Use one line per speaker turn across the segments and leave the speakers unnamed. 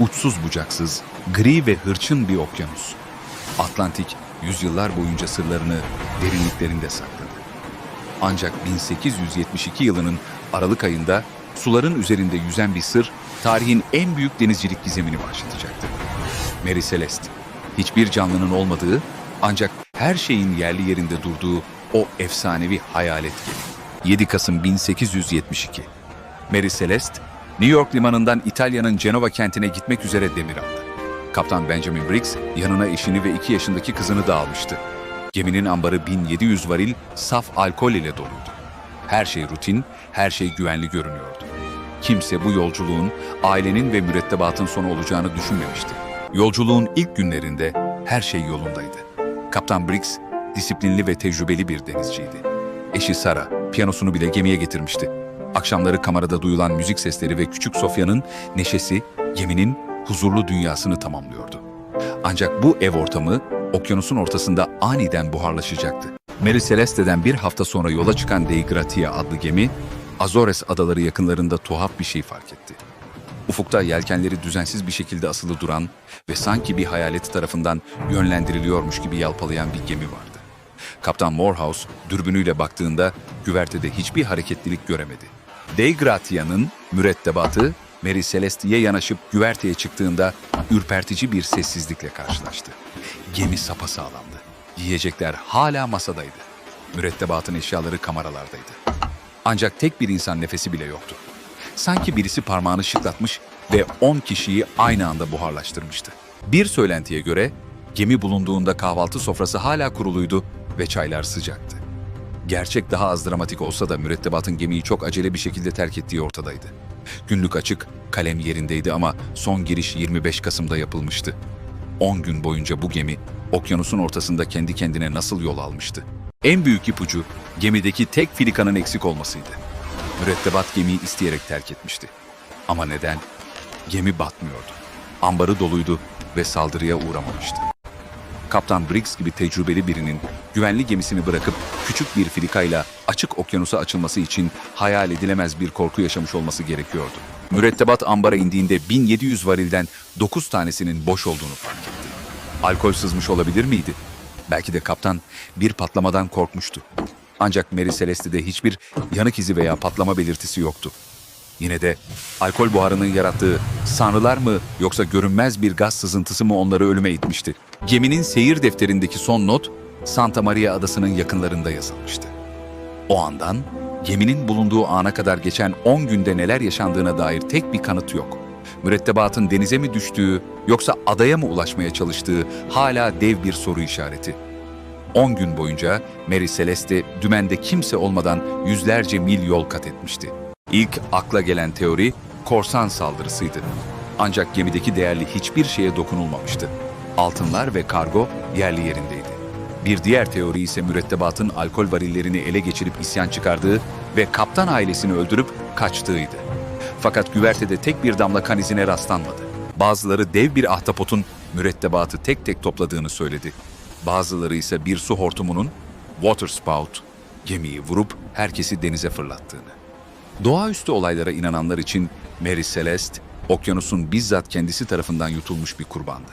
uçsuz bucaksız, gri ve hırçın bir okyanus. Atlantik yüzyıllar boyunca sırlarını derinliklerinde sakladı. Ancak 1872 yılının Aralık ayında suların üzerinde yüzen bir sır tarihin en büyük denizcilik gizemini başlatacaktı. Mary Celeste, hiçbir canlının olmadığı ancak her şeyin yerli yerinde durduğu o efsanevi hayalet gemi. 7 Kasım 1872. Mary Celeste, New York limanından İtalya'nın Cenova kentine gitmek üzere demir aldı. Kaptan Benjamin Briggs yanına eşini ve 2 yaşındaki kızını da almıştı. Geminin ambarı 1700 varil saf alkol ile doluydu. Her şey rutin, her şey güvenli görünüyordu. Kimse bu yolculuğun ailenin ve mürettebatın sonu olacağını düşünmemişti. Yolculuğun ilk günlerinde her şey yolundaydı. Kaptan Briggs disiplinli ve tecrübeli bir denizciydi. Eşi Sara piyanosunu bile gemiye getirmişti. Akşamları kamerada duyulan müzik sesleri ve küçük Sofya'nın neşesi geminin huzurlu dünyasını tamamlıyordu. Ancak bu ev ortamı okyanusun ortasında aniden buharlaşacaktı. Mary Celeste'den bir hafta sonra yola çıkan Dei Gratia adlı gemi, Azores adaları yakınlarında tuhaf bir şey fark etti. Ufukta yelkenleri düzensiz bir şekilde asılı duran ve sanki bir hayalet tarafından yönlendiriliyormuş gibi yalpalayan bir gemi vardı. Kaptan Morehouse dürbünüyle baktığında güvertede hiçbir hareketlilik göremedi. Dei Gratia'nın mürettebatı Mary Celeste'ye yanaşıp güverteye çıktığında ürpertici bir sessizlikle karşılaştı. Gemi sapasağlamdı. Yiyecekler hala masadaydı. Mürettebatın eşyaları kameralardaydı. Ancak tek bir insan nefesi bile yoktu. Sanki birisi parmağını şıklatmış ve 10 kişiyi aynı anda buharlaştırmıştı. Bir söylentiye göre gemi bulunduğunda kahvaltı sofrası hala kuruluydu ve çaylar sıcaktı. Gerçek daha az dramatik olsa da mürettebatın gemiyi çok acele bir şekilde terk ettiği ortadaydı. Günlük açık, kalem yerindeydi ama son giriş 25 Kasım'da yapılmıştı. 10 gün boyunca bu gemi okyanusun ortasında kendi kendine nasıl yol almıştı? En büyük ipucu gemideki tek filikanın eksik olmasıydı. Mürettebat gemiyi isteyerek terk etmişti. Ama neden? Gemi batmıyordu. Ambarı doluydu ve saldırıya uğramamıştı. Kaptan Briggs gibi tecrübeli birinin güvenli gemisini bırakıp küçük bir filikayla açık okyanusa açılması için hayal edilemez bir korku yaşamış olması gerekiyordu. Mürettebat ambara indiğinde 1700 varilden 9 tanesinin boş olduğunu fark etti. Alkol sızmış olabilir miydi? Belki de kaptan bir patlamadan korkmuştu. Ancak Mary Celeste'de hiçbir yanık izi veya patlama belirtisi yoktu. Yine de alkol buharının yarattığı sanrılar mı yoksa görünmez bir gaz sızıntısı mı onları ölüme itmişti? Geminin seyir defterindeki son not Santa Maria adasının yakınlarında yazılmıştı. O andan geminin bulunduğu ana kadar geçen 10 günde neler yaşandığına dair tek bir kanıt yok. Mürettebatın denize mi düştüğü yoksa adaya mı ulaşmaya çalıştığı hala dev bir soru işareti. 10 gün boyunca Mary Celeste dümende kimse olmadan yüzlerce mil yol kat etmişti. İlk akla gelen teori korsan saldırısıydı. Ancak gemideki değerli hiçbir şeye dokunulmamıştı. Altınlar ve kargo yerli yerindeydi. Bir diğer teori ise mürettebatın alkol varillerini ele geçirip isyan çıkardığı ve kaptan ailesini öldürüp kaçtığıydı. Fakat güvertede tek bir damla kan izine rastlanmadı. Bazıları dev bir ahtapotun mürettebatı tek tek topladığını söyledi. Bazıları ise bir su hortumunun waterspout gemiyi vurup herkesi denize fırlattığını. Doğaüstü olaylara inananlar için Mary Celeste, okyanusun bizzat kendisi tarafından yutulmuş bir kurbandı.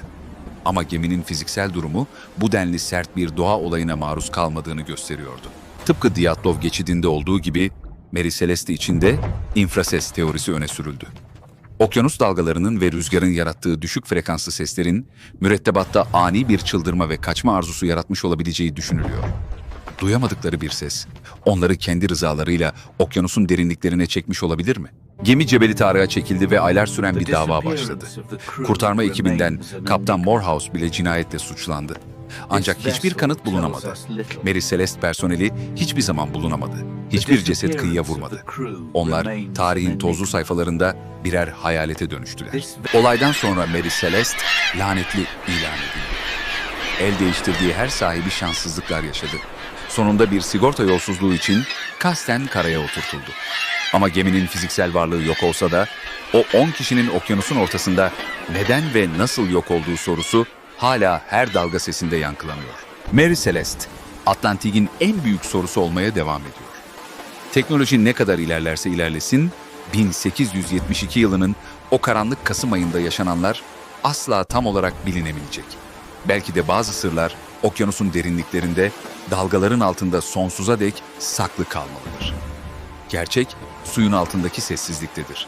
Ama geminin fiziksel durumu bu denli sert bir doğa olayına maruz kalmadığını gösteriyordu. Tıpkı Diatlov geçidinde olduğu gibi Mary Celeste için de infrases teorisi öne sürüldü. Okyanus dalgalarının ve rüzgarın yarattığı düşük frekanslı seslerin mürettebatta ani bir çıldırma ve kaçma arzusu yaratmış olabileceği düşünülüyor. Duyamadıkları bir ses, onları kendi rızalarıyla okyanusun derinliklerine çekmiş olabilir mi? Gemi Cebeli Tarık'a çekildi ve aylar süren bir dava başladı. Kurtarma ekibinden Kaptan Morehouse bile cinayetle suçlandı. Ancak hiçbir kanıt bulunamadı. Mary Celeste personeli hiçbir zaman bulunamadı. Hiçbir ceset kıyıya vurmadı. Onlar tarihin tozlu sayfalarında birer hayalete dönüştüler. Olaydan sonra Mary Celeste lanetli ilan edildi. El değiştirdiği her sahibi şanssızlıklar yaşadı. Sonunda bir sigorta yolsuzluğu için kasten karaya oturtuldu. Ama geminin fiziksel varlığı yok olsa da o 10 kişinin okyanusun ortasında neden ve nasıl yok olduğu sorusu hala her dalga sesinde yankılanıyor. Mary Celeste, Atlantik'in en büyük sorusu olmaya devam ediyor. Teknoloji ne kadar ilerlerse ilerlesin, 1872 yılının O karanlık Kasım ayında yaşananlar asla tam olarak bilinemeyecek. Belki de bazı sırlar okyanusun derinliklerinde, dalgaların altında sonsuza dek saklı kalmalıdır. Gerçek suyun altındaki sessizliktedir.